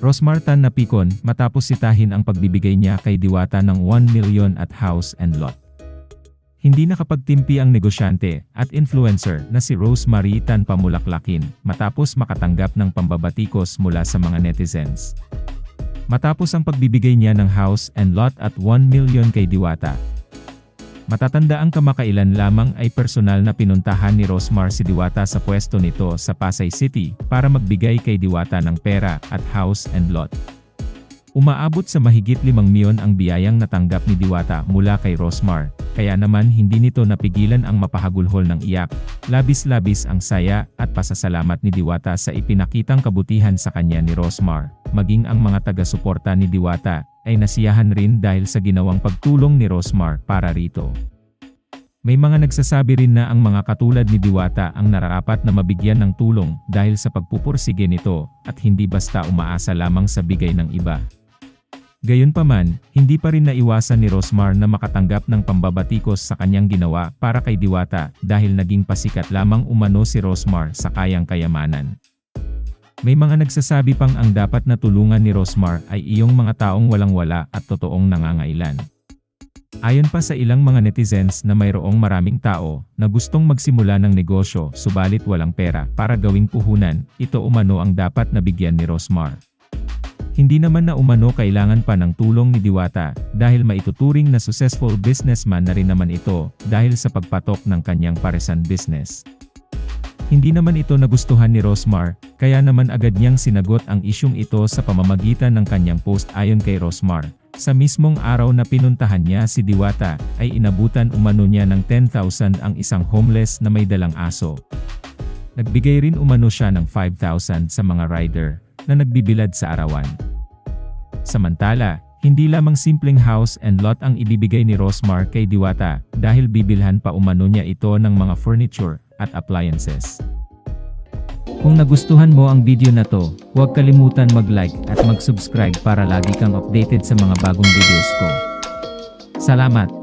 Rosmar Tan napikon matapos sitahin ang pagbibigay niya kay Diwata ng 1 million at house and lot. Hindi nakapagtimpi ang negosyante at influencer na si Rosemary Tan pamulaklakin matapos makatanggap ng pambabatikos mula sa mga netizens. Matapos ang pagbibigay niya ng house and lot at 1 million kay Diwata. Matatanda ang kamakailan lamang ay personal na pinuntahan ni Rosmar si Diwata sa pwesto nito sa Pasay City para magbigay kay Diwata ng pera at house and lot. Umaabot sa mahigit 5 milyon ang biyayang natanggap ni Diwata mula kay Rosmar, kaya naman hindi nito napigilan ang mapahagulhol ng iyak, labis-labis ang saya at pasasalamat ni Diwata sa ipinakitang kabutihan sa kanya ni Rosmar, maging ang mga taga-suporta ni Diwata ay nasiyahan rin dahil sa ginawang pagtulong ni Rosmar para rito. May mga nagsasabi rin na ang mga katulad ni Diwata ang nararapat na mabigyan ng tulong dahil sa pagpupursige nito at hindi basta umaasa lamang sa bigay ng iba. Gayunpaman, hindi pa rin naiwasan ni Rosmar na makatanggap ng pambabatikos sa kanyang ginawa para kay Diwata dahil naging pasikat lamang umano si Rosmar sa kayang kayamanan. May mga nagsasabi pang ang dapat na tulungan ni Rosmar ay iyong mga taong walang-wala at totoong nangangailan. Ayon pa sa ilang mga netizens na mayroong maraming tao na gustong magsimula ng negosyo subalit walang pera para gawing puhunan, ito umano ang dapat na bigyan ni Rosmar. Hindi naman na umano kailangan pa ng tulong ni Diwata dahil maituturing na successful businessman na rin naman ito dahil sa pagpatok ng kanyang paresan business. Hindi naman ito nagustuhan ni Rosmar, kaya naman agad niyang sinagot ang isyong ito sa pamamagitan ng kanyang post ayon kay Rosmar. Sa mismong araw na pinuntahan niya si Diwata, ay inabutan umano niya ng 10,000 ang isang homeless na may dalang aso. Nagbigay rin umano siya ng 5,000 sa mga rider na nagbibilad sa arawan. Samantala, hindi lamang simpleng house and lot ang ibibigay ni Rosmar kay Diwata dahil bibilhan pa umano niya ito ng mga furniture at appliances. Kung nagustuhan mo ang video na to, huwag kalimutan mag-like at mag-subscribe para lagi kang updated sa mga bagong videos ko. Salamat!